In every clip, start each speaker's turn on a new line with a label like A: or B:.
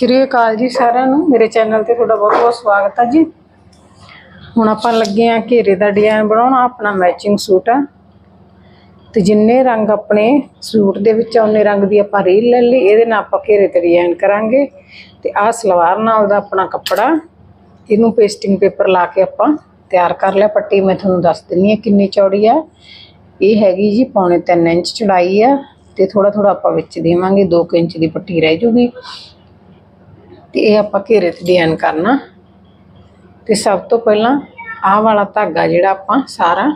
A: ਸ਼੍ਰੀ ਅਕਾਲ ਜੀ ਸਾਰਿਆਂ ਨੂੰ। ਮੇਰੇ ਚੈਨਲ ਤੇ ਤੁਹਾਡਾ ਬਹੁਤ ਬਹੁਤ ਸਵਾਗਤ ਹੈ ਜੀ। ਹੁਣ ਆਪਾਂ ਲੱਗੇ ਆ ਘੇਰੇ ਦਾ ਡਿਜ਼ਾਈਨ ਬਣਾਉਣਾ ਆਪਣਾ ਮੈਚਿੰਗ ਸੂਟ ਆ। ਤੇ ਜਿੰਨੇ ਰੰਗ ਆਪਣੇ ਸੂਟ ਦੇ ਵਿੱਚ ਆ, ਉਨੇ ਰੰਗ ਦੀ ਆਪਾਂ ਰੀਲ ਲੈ ਲਈ ਇਹਦੇ ਨਾਲ ਆਪਾਂ ਘੇਰੇ ਤੇ ਡਿਜ਼ਾਈਨ ਕਰਾਂਗੇ। ਤੇ ਆਹ ਸਲਵਾਰ ਨਾਲ ਦਾ ਆਪਣਾ ਕੱਪੜਾ ਇਹਨੂੰ ਪੇਸਟਿੰਗ ਪੇਪਰ ਲਾ ਕੇ ਆਪਾਂ ਤਿਆਰ ਕਰ ਲਿਆ। ਪੱਟੀ ਮੈਂ ਤੁਹਾਨੂੰ ਦੱਸ ਦਿੰਨੀ ਆ ਕਿੰਨੀ ਚੌੜੀ ਆ। ਇਹ ਹੈਗੀ ਜੀ ਪੌਣੇ 3 ਇੰਚ ਚੜਾਈ ਆ ਤੇ ਥੋੜਾ ਥੋੜਾ ਆਪਾਂ ਵਿੱਚ ਦੇਵਾਂਗੇ 2 ਇੰਚ ਦੀ ਪੱਟੀ ਰਹਿ ਜੂਗੀ। ਤੇ ਇਹ ਆਪਾਂ ਘੇਰੇ ਤੇ ਡਿਜ਼ਾਈਨ ਕਰਨਾ। ਤੇ ਸਭ ਤੋਂ ਪਹਿਲਾਂ ਆਹ ਵਾਲਾ ਧਾਗਾ ਜਿਹੜਾ ਆਪਾਂ ਸਾਰਾ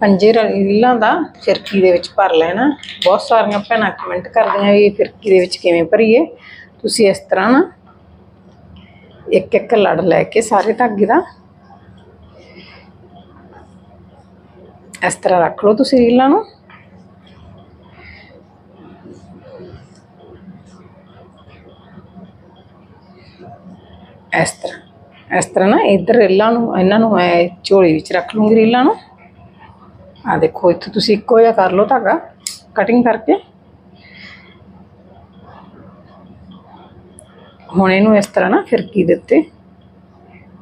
A: ਪੰਜੇ ਰੀਲਾਂ ਦਾ ਫਿਰਕੀ ਦੇ ਵਿੱਚ ਭਰ ਲੈਣਾ। ਬਹੁਤ ਸਾਰੀਆਂ ਭੈਣਾਂ ਕਮੈਂਟ ਕਰਦੀਆਂ ਵੀ ਇਹ ਫਿਰਕੀ ਦੇ ਵਿੱਚ ਕਿਵੇਂ ਭਰੀਏ। ਤੁਸੀਂ ਇਸ ਤਰ੍ਹਾਂ ਨਾ ਇੱਕ ਇੱਕ ਲੜ ਲੈ ਕੇ ਸਾਰੇ ਧਾਗੇ ਦਾ ਇਸ ਤਰ੍ਹਾਂ ਰੱਖ ਲਓ ਤੁਸੀਂ ਰੀਲਾਂ ਨੂੰ। ਇਸ ਤਰ੍ਹਾਂ ਇਸ ਤਰ੍ਹਾਂ ਨਾ ਇੱਧਰ ਰੀਲਾਂ ਨੂੰ, ਇਹਨਾਂ ਨੂੰ ਮੈਂ ਝੋਲੀ ਵਿੱਚ ਰੱਖ ਲੂੰਗੀ ਰੀਲਾਂ ਨੂੰ। ਆ ਦੇਖੋ, ਇੱਥੇ ਤੁਸੀਂ ਇੱਕੋ ਜਿਹਾ ਕਰ ਲਓ ਧਾਗਾ ਕਟਿੰਗ ਕਰਕੇ। ਹੁਣ ਇਹਨੂੰ ਇਸ ਤਰ੍ਹਾਂ ਨਾ ਫਿਰਕੀ ਦੇ ਉੱਤੇ।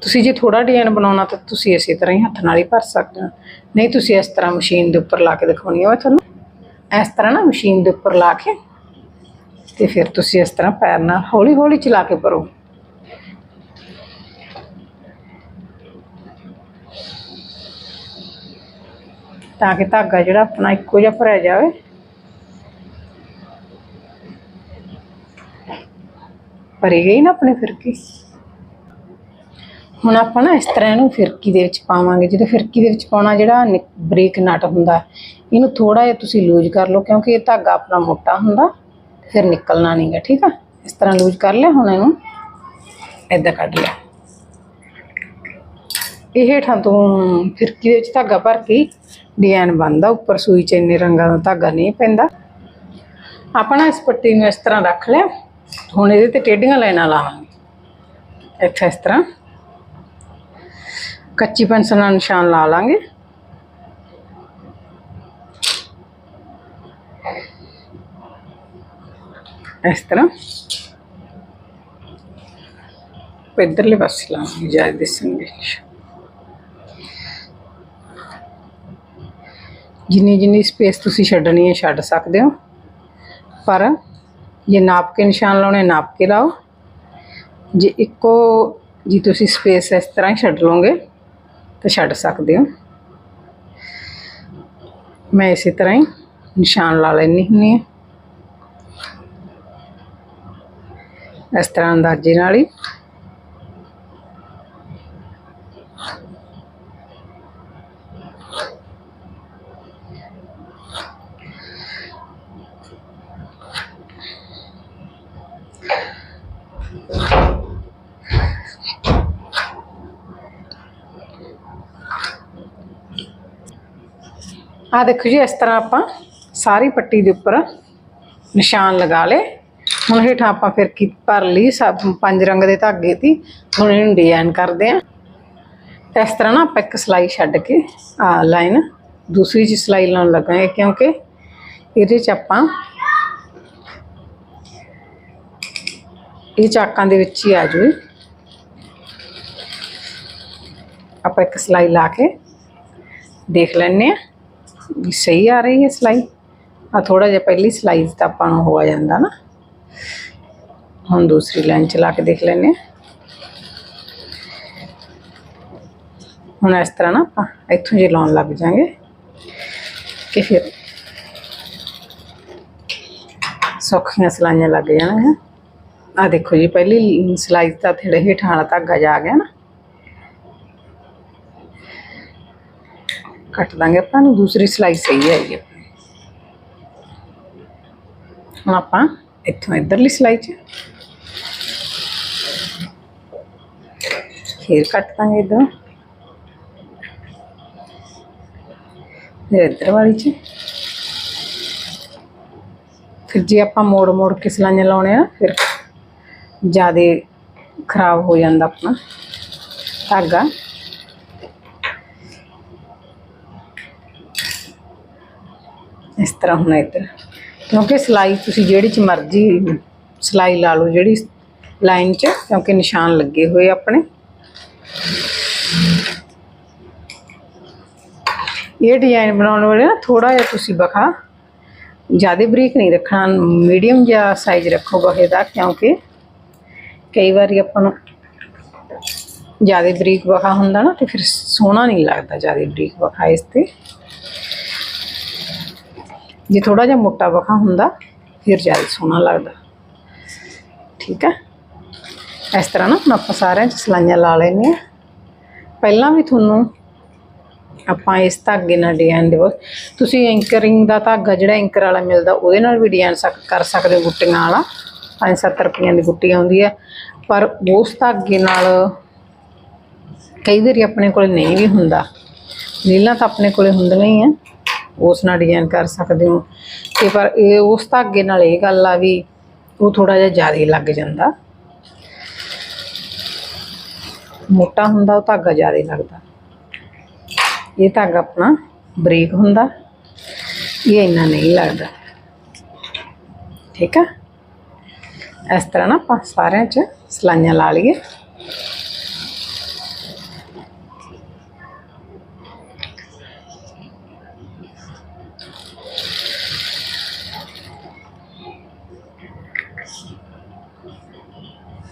A: ਤੁਸੀਂ ਜੇ ਥੋੜਾ ਡਿਜ਼ਾਈਨ ਬਣਾਉਣਾ ਤਾਂ ਤੁਸੀਂ ਇਸੇ ਤਰ੍ਹਾਂ ਹੀ ਹੱਥ ਨਾਲ ਹੀ ਭਰ ਸਕਦੇ ਹੋ। ਨਹੀਂ, ਤੁਸੀਂ ਇਸ ਤਰ੍ਹਾਂ ਮਸ਼ੀਨ ਦੇ ਉੱਪਰ ਲਾ ਕੇ ਦਿਖਾਉਣੀ ਹੋਵੇ ਤੁਹਾਨੂੰ। ਇਸ ਤਰ੍ਹਾਂ ਨਾ ਮਸ਼ੀਨ ਦੇ ਉੱਪਰ ਲਾ ਕੇ ਤੇ ਫਿਰ ਤੁਸੀਂ ਇਸ ਤਰ੍ਹਾਂ ਪੈਰ ਨਾਲ ਹੌਲੀ ਹੌਲੀ ਚਲਾ ਕੇ ਭਰੋ। ਤਾਂ ਕਿ ਧਾਗਾ ਜਿਹੜਾ ਆਪਣਾ ਇੱਕੋ ਜਿਹਾ ਭਰਿਆ ਜਾਵੇ। ਭਰੀ ਗਈ ਨਾ ਆਪਣੀ ਫਿਰਕੀ। ਹੁਣ ਆਪਾਂ ਨਾ ਇਸ ਤਰ੍ਹਾਂ ਇਹਨੂੰ ਫਿਰਕੀ ਦੇ ਵਿੱਚ ਪਾਵਾਂਗੇ। ਜਦੋਂ ਫਿਰਕੀ ਦੇ ਵਿੱਚ ਪਾਉਣਾ ਜਿਹੜਾ ਨਿ- ਬਰੀਕ ਨਟ ਹੁੰਦਾ, ਇਹਨੂੰ ਥੋੜਾ ਜਿਹਾ ਤੁਸੀਂ ਲੂਜ਼ ਕਰ ਲਓ ਕਿਉਂਕਿ ਇਹ ਧਾਗਾ ਆਪਣਾ ਮੋਟਾ ਹੁੰਦਾ ਫਿਰ ਨਿਕਲਣਾ ਨਹੀਂਗਾ ਠੀਕ ਆ? ਇਸ ਤਰ੍ਹਾਂ ਲੂਜ਼ ਕਰ ਲਿਆ, ਹੁਣ ਇਹਨੂੰ ਏਦਾਂ ਕੱਢ ਲਿਆ। ਇਹ ਹੇਠਾਂ ਤੋਂ ਫਿਰਕੀ ਦੇ ਵਿੱਚ ਧਾਗਾ ਭਰ ਕੇ ਡਿਜ਼ਾਈਨ ਬਣਦਾ, ਉੱਪਰ ਸੂਈ ਚ ਇੰਨੇ ਰੰਗਾਂ ਦਾ ਧਾਗਾ ਨਹੀਂ ਪੈਂਦਾ। ਆਪਣਾ ਇਸ ਪੱਟੀ ਨੂੰ ਇਸ ਤਰ੍ਹਾਂ ਰੱਖ ਲਿਆ, ਹੁਣ ਇਹਦੇ ਤੇ ਟੇਢੀਆਂ ਲਾਈਨਾਂ ਲਾਵਾਂਗੇ। ਇੱਥੇ ਇਸ ਤਰ੍ਹਾਂ ਕੱਚੀ ਪੈਨਸਲ ਨਾਲ ਨਿਸ਼ਾਨ ਲਾ ਲਾਂਗੇ। ਇਸ ਤਰ੍ਹਾਂ ਇਧਰਲੇ ਪਾਸੇ ਲਾਵਾਂਗੇ, ਜ਼ਿਆਦਾ ਦਿਸਣਗੇ। ਜਿੰਨੀ ਜਿੰਨੀ ਸਪੇਸ ਤੁਸੀਂ ਛੱਡਣੀ ਹੈ, ਛੱਡ ਸਕਦੇ ਹੋ। ਪਰ ਜੇ ਨਾਪ ਕੇ ਨਿਸ਼ਾਨ ਲਾਉਣੇ ਨਾਪ ਕੇ ਲਾਓ। ਜੇ ਇੱਕੋ ਜੀ ਤੁਸੀਂ ਸਪੇਸ ਇਸ ਤਰ੍ਹਾਂ ਹੀ ਛੱਡ ਲਓਗੇ, ਤਾਂ ਛੱਡ ਸਕਦੇ ਹੋ। ਮੈਂ ਇਸੇ ਤਰ੍ਹਾਂ ਹੀ ਨਿਸ਼ਾਨ ਲਾ ਲੈਣੀ ਹੁੰਦੀ ਹਾਂ। ਇਸ ਤਰ੍ਹਾਂ ਅੰਦਾਜ਼ੇ ਨਾਲ ਹੀ। ਆ ਦੇਖੋ ਜੀ, ਇਸ ਤਰ੍ਹਾਂ ਆਪਾਂ ਸਾਰੀ ਪੱਟੀ ਦੇ ਉੱਪਰ ਨਿਸ਼ਾਨ ਲਗਾ ਲਏ। ਹੁਣ ਹੇਠਾਂ ਆਪਾਂ ਫਿਰ ਕੀ ਭਰ ਲਈ, ਸਭ ਪੰਜ ਰੰਗ ਦੇ ਧਾਗੇ ਦੀ। ਹੁਣ ਇਹਨੂੰ ਡਿਜ਼ਾਈਨ ਕਰਦੇ ਆ ਤੇ ਇਸ ਤਰ੍ਹਾਂ ਨਾ ਆਪਾਂ ਇੱਕ ਸਲਾਈ ਛੱਡ ਕੇ ਆ ਲਾਈਨ ਦੂਸਰੀ ਜੀ ਸਲਾਈ ਲਾਉਣ ਲੱਗੇ ਕਿਉਂਕਿ ਇਹਦੇ ਚ ਆਪਾਂ ਇਹ ਚਾਕਾਂ ਦੇ ਵਿੱਚ ਹੀ ਆ ਜੂਏ ਆਪਾਂ ਇੱਕ ਸਲਾਈ ਲਾ ਕੇ ਦੇਖ ਲੈਣੇ ਆ ਸਹੀ ਆ ਰਹੀ ਹੈ ਸਲਾਈ? ਆ ਥੋੜਾ ਜਿਹਾ ਪਹਿਲੀ ਸਲਾਈ ਤਾਂ ਆਪਾਂ ਨੂੰ ਹੋ ਜਾਂਦਾ ਨਾ। ਹੁਣ ਦੂਸਰੀ ਲਾਈਨ ਚਲਾ ਕੇ ਦੇਖ ਲੈਣੇ ਆ ਹੁਣ ਇਸ ਤਰ੍ਹਾਂ ਨਾ ਆਪਾਂ ਇੱਥੋਂ ਜੇ ਲਾਉਣ ਲੱਗ ਜਾਾਂਗੇ ਕਿ ਫਿਰ ਸੌਖੀਆਂ ਸਲਾਈਆਂ ਲੱਗ ਜਾਣਗੀਆਂ। ਆ ਦੇਖੋ ਜੀ, ਪਹਿਲੀ ਸਲਾਈ ਤਾਂ ਥੋੜੇ ਹੇਠਾਂ ਵਾਲਾ ਧਾਗਾ ਜਾ ਗਿਆ ਨਾ। ਕੱਟ ਦਾਂਗੇ। ਆਪਾਂ ਨੂੰ ਦੂਸਰੀ ਸਲਾਈ ਸਹੀ ਆਈ ਹੈ। ਹੁਣ ਆਪਾਂ ਇੱਥੋਂ ਇਧਰਲੀ ਸਲਾਈ 'ਚ ਫਿਰ ਕੱਟ ਦਾਂਗੇ ਇਧਰ। ਫਿਰ ਇੱਧਰ ਵਾਲੀ 'ਚ। ਫਿਰ ਜੇ ਆਪਾਂ ਮੋੜ ਮੋੜ ਕੇ ਸਲਾਈਆਂ ਲਾਉਣੇ ਆ, ਫਿਰ ਜਿਆਦੇ ਖਰਾਬ ਹੋ ਜਾਂਦਾ ਆਪਣਾ। ਧਾਗਾ। ਇਸ ਤਰ੍ਹਾਂ ਹੁਣ ਇੱਧਰ। ਕਿਉਂਕਿ ਸਿਲਾਈ, ਤੁਸੀਂ ਜਿਹੜੀ ਚ ਮਰਜ਼ੀ ਸਿਲਾਈ ਲਾ ਲਓ, ਜਿਹੜੀ ਲਾਈਨ 'ਚ, ਕਿਉਂਕਿ ਨਿਸ਼ਾਨ ਲੱਗੇ ਹੋਏ ਆਪਣੇ। ਇਹ ਡਿਜ਼ਾਈਨ ਬਣਾਉਣ ਵੇਲੇ ਨਾ ਥੋੜਾ ਜਿਹਾ ਤੁਸੀਂ ਬਖਾ, ਜ਼ਿਆਦਾ ਬਰੀਕ ਨਹੀਂ ਰੱਖਣਾ, ਮੀਡੀਅਮ ਜਿਹਾ ਸਾਈਜ਼ ਰੱਖੋ ਬਖੇ ਦਾ, ਕਿਉਂਕਿ ਕਈ ਵਾਰੀ ਆਪਾਂ ਨੂੰ ਜ਼ਿਆਦਾ ਬਰੀਕ ਬਖਾ ਹੁੰਦਾ ਨਾ, ਤੇ ਫਿਰ ਸੋਹਣਾ ਨਹੀਂ ਲੱਗਦਾ ਜ਼ਿਆਦਾ ਬਰੀਕ ਬਖਾ ਇਸ ਤੇ। ਜੇ ਥੋੜਾ ਜਿਹਾ ਮੋਟਾ ਬਖਾ ਹੁੰਦਾ, ਫਿਰ ਜ਼ਿਆਦਾ ਸੋਹਣਾ ਲੱਗਦਾ। ਠੀਕ ਹੈ ਇਸ ਤਰ੍ਹਾਂ ਨਾ ਹੁਣ ਆਪਾਂ ਸਾਰਿਆਂ 'ਚ ਸਲਾਈਆਂ ਲਾ ਲੈਨੇ ਆ ਪਹਿਲਾਂ ਵੀ ਤੁਹਾਨੂੰ ਆਪਾਂ ਇਸ ਧਾਗੇ ਨਾਲ ਡਿਜ਼ਾਈਨ ਦੇ ਤੁਸੀਂ ਐਂਕਰਿੰਗ ਦਾ ਧਾਗਾ ਜਿਹੜਾ ਐਂਕਰ ਵਾਲਾ ਮਿਲਦਾ, ਉਹਦੇ ਨਾਲ ਵੀ ਡਿਜ਼ਾਈਨ ਸਕ- ਕਰ ਸਕਦੇ ਹੋ ਗੁੱਟੀਆਂ ਵਾਲਾ। 5-7 ਰੁਪਈਆਂ ਦੀ ਗੁੱਟੀ ਆਉਂਦੀ ਹੈ ਪਰ ਉਸ ਧਾਗੇ ਨਾਲ ਕਈ ਵਾਰੀ ਆਪਣੇ ਕੋਲ ਨਹੀਂ ਵੀ ਹੁੰਦਾ। ਨੀਲਾਂ ਤਾਂ ਆਪਣੇ ਕੋਲੇ ਹੁੰਦੀਆਂ ਹੀ ਆ। ਉਸ ਨਾਲ ਡਿਜ਼ਾਈਨ ਕਰ ਸਕਦੇ ਹੋ। ਤੇ ਪਰ ਇਹ ਉਸ ਧਾਗੇ ਨਾਲ ਇਹ ਗੱਲ ਆ ਵੀ ਉਹ ਥੋੜਾ ਜਿਹਾ ਜ਼ਿਆਦਾ ਲੱਗ ਜਾਂਦਾ। ਮੋਟਾ ਹੁੰਦਾ, ਉਹ ਧਾਗਾ ਜ਼ਿਆਦਾ ਲੱਗਦਾ। ਇਹ ਧਾਗਾ ਆਪਣਾ ਬਰੀਕ ਹੁੰਦਾ, ਇਹ ਇੰਨਾ ਨਹੀਂ ਲੱਗਦਾ। ਠੀਕ ਆ? ਇਸ ਤਰ੍ਹਾਂ ਨਾ ਆਪਾਂ ਸਾਰਿਆਂ 'ਚ ਸਲਾਈਆਂ ਲਾ ਲਈਏ।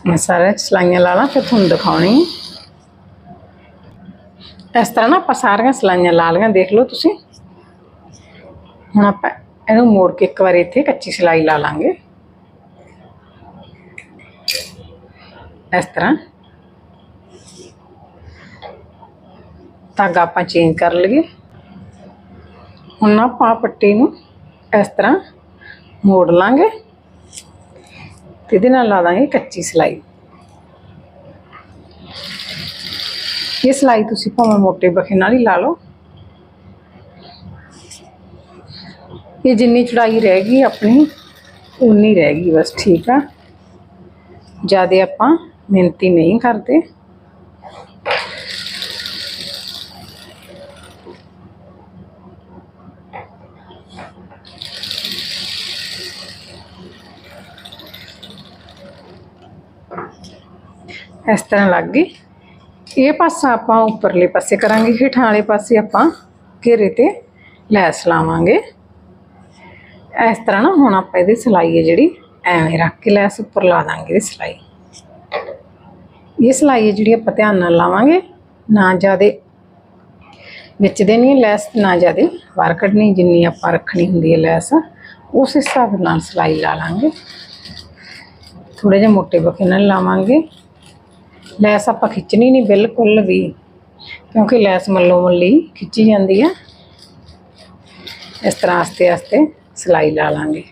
A: ਮੈਂ ਸਾਰਿਆਂ 'ਚ ਸਲਾਈਆਂ ਲਾ ਲਾਂ, ਫਿਰ ਤੁਹਾਨੂੰ ਦਿਖਾਉਣੀ। ਇਸ ਤਰ੍ਹਾਂ ਨਾ ਆਪਾਂ ਸਾਰੀਆਂ ਸਲਾਈਆਂ ਲਾ ਲਈਆਂ, ਦੇਖ ਲਓ ਤੁਸੀਂ। ਹੁਣ ਆਪਾਂ ਇਹਨੂੰ ਮੋੜ ਕੇ ਇੱਕ ਵਾਰ ਇੱਥੇ ਕੱਚੀ ਸਲਾਈ ਲਾ ਲਾਂਗੇ। ਇਸ ਤਰ੍ਹਾਂ। ਧਾਗਾ ਆਪਾਂ ਚੇਂਜ ਕਰ ਲਈਏ। ਹੁਣ ਆਪਾਂ ਪੱਟੀ ਨੂੰ ਇਸ ਤਰ੍ਹਾਂ ਮੋੜ ਲਾਂਗੇ। ਤੇ ਇਹਦੇ ਨਾਲ ਲਾ ਦਾਂਗੇ ਕੱਚੀ ਸਲਾਈ। ਇਹ ਸਲਾਈ ਤੁਸੀਂ ਭਾਵੇਂ ਮੋਟੇ ਬਖੇ ਨਾਲ ਹੀ ਲਾ ਲਓ। ਇਹ ਜਿੰਨੀ ਚੜਾਈ ਰਹਿ ਗਈ ਆਪਣੀ ਉਨੀ ਰਹਿ ਗਈ ਬਸ, ਠੀਕ ਆ। ਜ਼ਿਆਦਾ ਆਪਾਂ ਮਿਹਨਤੀ ਨਹੀਂ ਕਰਦੇ। ਇਸ ਤਰ੍ਹਾਂ ਲੱਗ ਗਈ। ਇਹ ਪਾਸਾ ਆਪਾਂ ਉੱਪਰਲੇ ਪਾਸੇ ਕਰਾਂਗੇ, ਹੇਠਾਂ ਵਾਲੇ ਪਾਸੇ ਆਪਾਂ ਘੇਰੇ ਤੇ ਲੈਸ ਲਾਵਾਂਗੇ। ਇਸ ਤਰ੍ਹਾਂ ਨਾ ਹੁਣ ਆਪਾਂ ਇਹਦੀ ਸਿਲਾਈ ਹੈ ਜਿਹੜੀ, ਐਵੇਂ ਰੱਖ ਕੇ ਲੈਸ ਉੱਪਰ ਲਾ ਦਾਂਗੇ ਇਹ ਸਿਲਾਈ। ਇਹ ਸਿਲਾਈ ਹੈ ਜਿਹੜੀ ਆਪਾਂ ਧਿਆਨ ਨਾਲ ਲਾਵਾਂਗੇ, ਨਾ ਜਿਆਦੇ ਵਿੱਚ ਦੇਣੀ ਨਹੀਂ, ਲੈਸ ਨਾ ਜਿਆਦੇ ਬਾਹਰ ਕੱਢਣੀ, ਜਿੰਨੀ ਆਪਾਂ ਰੱਖਣੀ ਹੁੰਦੀ ਹੈ ਲੈਸ, ਉਸ ਹਿਸਾਬ ਨਾਲ ਸਿਲਾਈ ਲਾ ਲਾਂਗੇ। ਥੋੜੇ ਜਿਹਾ ਮੋਟੇ ਬਖੇ ਨਾਲ ਲਾਵਾਂਗੇ। ਲੈਸ ਆਪਾਂ ਖਿੱਚਣੀ ਨਹੀਂ ਬਿਲਕੁਲ ਵੀ, ਕਿਉਂਕਿ ਲੈਸ ਮੱਲੋ ਮੱਲੀ ਖਿੱਚੀ ਜਾਂਦੀ ਆ। ਇਸ ਤਰ੍ਹਾਂ ਆਸਤੇ ਆਸਤੇ ਸਿਲਾਈ ਲਾ ਲਾਂਗੇ।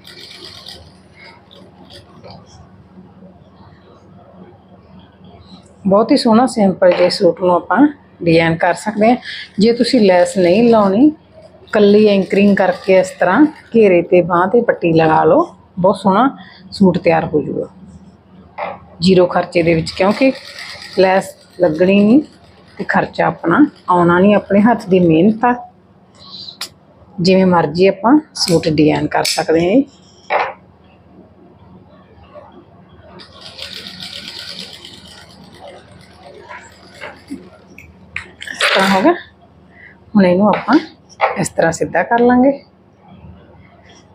A: ਬਹੁਤ ਹੀ ਸੋਹਣਾ ਸਿੰਪਲ ਜਿਹੇ ਸੂਟ ਨੂੰ ਆਪਾਂ ਡਿਜ਼ਾਈਨ ਕਰ ਸਕਦੇ ਹਾਂ। ਜੇ ਤੁਸੀਂ ਲੈਸ ਨਹੀਂ ਲਾਉਣੀ, ਕੱਲੀ ਐਂਕਰਿੰਗ ਕਰਕੇ ਇਸ ਤਰ੍ਹਾਂ ਘੇਰੇ ਤੇ ਬਾਹ ਤੇ ਪੱਟੀ ਲਗਾ ਲਓ, ਬਹੁਤ ਸੋਹਣਾ ਸੂਟ ਤਿਆਰ ਹੋ ਜਾਊਗਾ ਜ਼ੀਰੋ ਖਰਚੇ ਦੇ ਵਿੱਚ, ਕਿਉਂਕਿ ਲੈਸ ਲੱਗਣੀ ਨਹੀਂ ਤੇ ਖਰਚਾ ਆਪਣਾ ਆਉਣਾ ਨਹੀਂ, ਆਪਣੇ ਹੱਥ ਦੀ ਮਿਹਨਤ ਆ। ਜਿਵੇਂ ਮਰਜ਼ੀ ਆਪਾਂ ਸੂਟ ਡਿਜ਼ਾਈਨ ਕਰ ਸਕਦੇ ਹਾਂ ਜੀ। ਇਸ ਤਰ੍ਹਾਂ ਹੋ ਹੁਣ ਇਹਨੂੰ ਆਪਾਂ ਇਸ ਤਰ੍ਹਾਂ ਸਿੱਧਾ ਕਰ ਲਾਂਗੇ।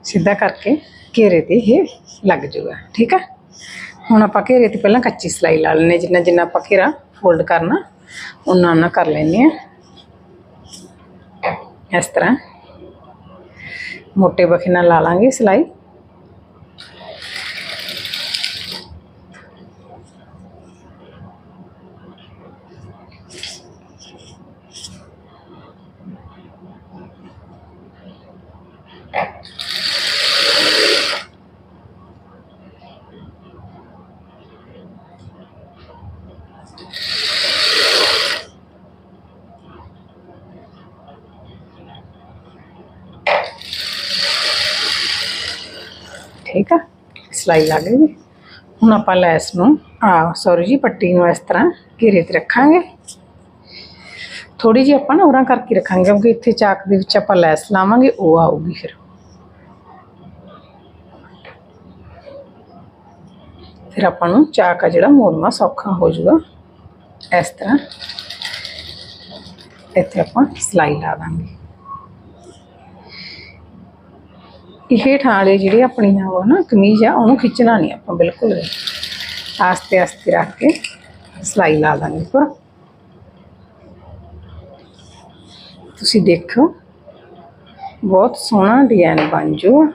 A: ਸਿੱਧਾ ਕਰਕੇ ਘੇਰੇ ਤੇ ਇਹ ਲੱਗ ਜਾਊਗਾ, ਠੀਕ ਹੈ ਹੁਣ ਆਪਾਂ ਘੇਰੇ ਤੇ ਪਹਿਲਾਂ ਕੱਚੀ ਸਲਾਈ ਲਾ ਲੈਣੇ ਜਿੰਨਾ ਜਿੰਨਾ ਆਪਾਂ ਘੇਰਾ ਫੋਲਡ ਕਰਨਾ ਉਹਨਾਂ ਉਹਨਾਂ ਕਰ ਲੈਣੇ ਆ ਇਸ ਤਰ੍ਹਾਂ ਮੋਟੇ ਬਖੇ ਨਾਲ ਲਾ ਲਾਂਗੇ ਸਲਾਈ। ਠੀਕ ਆ? ਸਲਾਈ ਲੱਗ ਗਈ ਹੁਣ ਆਪਾਂ ਲੈਸ ਨੂੰ, ਆ ਸੌਰੀ ਜੀ, ਪੱਟੀ ਨੂੰ ਇਸ ਤਰ੍ਹਾਂ ਘੇਰੇ ਤੇ ਰੱਖਾਂਗੇ। ਥੋੜੀ ਜਿਹੀ ਆਪਾਂ ਨਾ ਉਰਾਂ ਕਰਕੇ ਰੱਖਾਂਗੇ, ਕਿਉਂਕਿ ਇੱਥੇ ਚਾਕ ਦੇ ਵਿੱਚ ਆਪਾਂ ਲੈਸ ਲਾਵਾਂਗੇ, ਉਹ ਆਊਗੀ ਫਿਰ। ਫਿਰ ਆਪਾਂ ਨੂੰ ਚਾਕ ਆ ਜਿਹੜਾ ਮੋੜਨਾ ਸੌਖਾ ਹੋ ਜਾਊਗਾ। ਇਸ ਤਰ੍ਹਾਂ ਇੱਥੇ ਆਪਾਂ ਸਲਾਈ ਲਾ ਦਾਂਗੇ। ਇਹ ਠਾਲੇ ਜਿਹੜੇ ਆਪਣੀ ਆ ਉਹ ਨਾ ਕਮੀਜ਼ ਆ, ਉਹਨੂੰ ਖਿੱਚਣਾ ਨਹੀਂ ਆਪਾਂ ਬਿਲਕੁਲ ਵੀ। ਆਸਤੇ ਆਸਤੇ ਰੱਖ ਕੇ ਸਲਾਈ ਲਾ ਦਾਂਗੇ ਪਰ ਤੁਸੀਂ ਦੇਖੋ, ਬਹੁਤ ਸੋਹਣਾ ਡਿਜ਼ਾਈਨ ਬਣ ਜੂ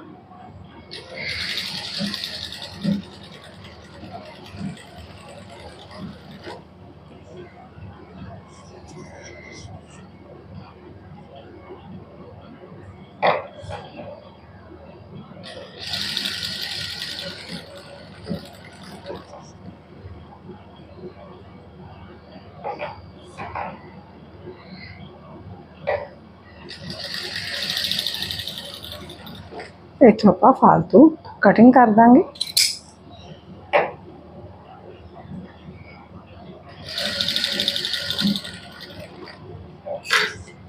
A: ਇੱਥੋਂ ਆਪਾਂ ਫਾਲਤੂ ਕਟਿੰਗ ਕਰ ਦਾਂਗੇ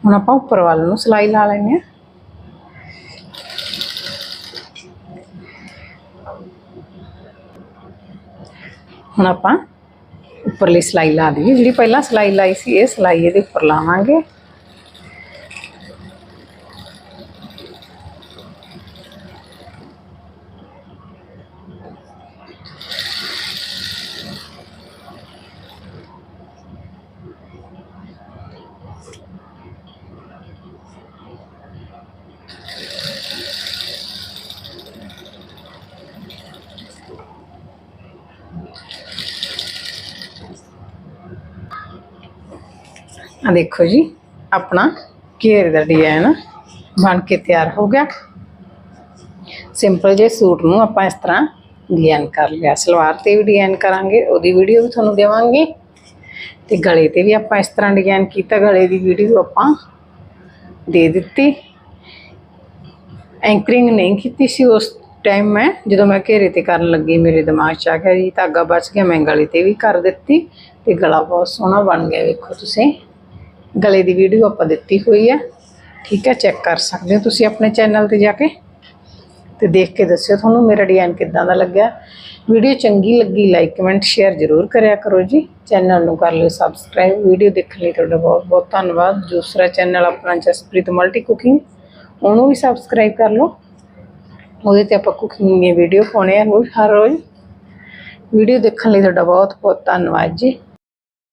A: ਹੁਣ ਆਪਾਂ ਉੱਪਰ ਵੱਲ ਨੂੰ ਸਲਾਈ ਲਾ ਲੈਂਦੇ ਹਾਂ ਹੁਣ ਆਪਾਂ ਉੱਪਰਲੀ ਸਲਾਈ ਲਾ ਦਈਏ ਜਿਹੜੀ ਪਹਿਲਾਂ ਸਲਾਈ ਲਾਈ ਸੀ ਇਹ ਸਲਾਈ ਇਹਦੇ ਉੱਪਰ ਲਾਵਾਂਗੇ। ਆ ਦੇਖੋ ਜੀ, ਆਪਣਾ ਘੇਰੇ ਦਾ ਡਿਜ਼ਾਈਨ ਬਣ ਕੇ ਤਿਆਰ ਹੋ ਗਿਆ। ਸਿੰਪਲ ਜੇ ਸੂਟ ਨੂੰ ਆਪਾਂ ਇਸ ਤਰ੍ਹਾਂ ਡਿਜ਼ਾਈਨ ਕਰ ਲਿਆ। ਸਲਵਾਰ ਤੇ ਵੀ ਡਿਜ਼ਾਈਨ ਕਰਾਂਗੇ, ਉਹਦੀ ਵੀਡੀਓ ਵੀ ਤੁਹਾਨੂੰ ਦੇਵਾਂਗੇ। ਤੇ ਗਲੇ ਤੇ ਵੀ ਆਪਾਂ ਇਸ ਤਰ੍ਹਾਂ ਡਿਜ਼ਾਈਨ ਕੀਤਾ, ਗਲੇ ਦੀ ਵੀਡੀਓ ਆਪਾਂ ਦੇ ਦਿੱਤੀ। ਐਂਕਰਿੰਗ ਨਹੀਂ ਕੀਤੀ ਸੀ ਉਸ ਟਾਈਮ ਮੈਂ, ਜਦੋਂ ਮੈਂ ਘੇਰੇ ਤੇ ਕਰਨ ਲੱਗੀ, ਮੇਰੇ ਦਿਮਾਗ 'ਚ ਆ ਗਿਆ ਜੀ, ਧਾਗਾ ਬਚ ਗਿਆ, ਮੈਂ ਗਲੇ ਤੇ ਵੀ ਕਰ ਦਿੱਤੀ ਤੇ ਗਲਾ ਬਹੁਤ ਸੋਹਣਾ ਬਣ ਗਿਆ, ਵੇਖੋ ਤੁਸੀਂ। ਗਲੇ ਦੀ ਵੀਡੀਓ ਆਪਾਂ ਦਿੱਤੀ ਹੋਈ ਹੈ। ਠੀਕ ਹੈ ਚੈੱਕ ਕਰ ਸਕਦੇ ਹੋ ਤੁਸੀਂ ਆਪਣੇ ਚੈਨਲ ਤੇ ਜਾ ਕੇ। ਤੇ ਦੇਖ ਕੇ ਦੱਸਿਓ ਤੁਹਾਨੂੰ ਮੇਰਾ ਡਿਜ਼ਾਈਨ ਕਿੱਦਾਂ ਦਾ ਲੱਗਿਆ। ਵੀਡੀਓ ਚੰਗੀ ਲੱਗੀ ਲਾਈਕ ਕਮੈਂਟ ਸ਼ੇਅਰ ਜ਼ਰੂਰ ਕਰਿਆ ਕਰੋ ਜੀ। ਚੈਨਲ ਨੂੰ ਕਰ ਲਿਓ ਸਬਸਕ੍ਰਾਈਬ ਵੀਡੀਓ ਦੇਖਣ ਲਈ ਤੁਹਾਡਾ ਬਹੁਤ ਬਹੁਤ ਧੰਨਵਾਦ। ਦੂਸਰਾ ਚੈਨਲ ਆਪਣਾ ਜਸਪ੍ਰੀਤ ਮਲਟੀ ਕੁਕਿੰਗ ਉਹਨੂੰ ਵੀ ਸਬਸਕ੍ਰਾਈਬ ਕਰ ਲਓ। ਉਹਦੇ ਤੇ ਆਪਾਂ ਕੁਕਿੰਗ ਦੀਆਂ ਵੀਡੀਓ ਪਾਉਣੇ ਆ ਰੋਜ਼ ਹਰ ਰੋਜ਼। ਵੀਡੀਓ ਦੇਖਣ ਲਈ ਤੁਹਾਡਾ ਬਹੁਤ ਬਹੁਤ ਧੰਨਵਾਦ ਜੀ।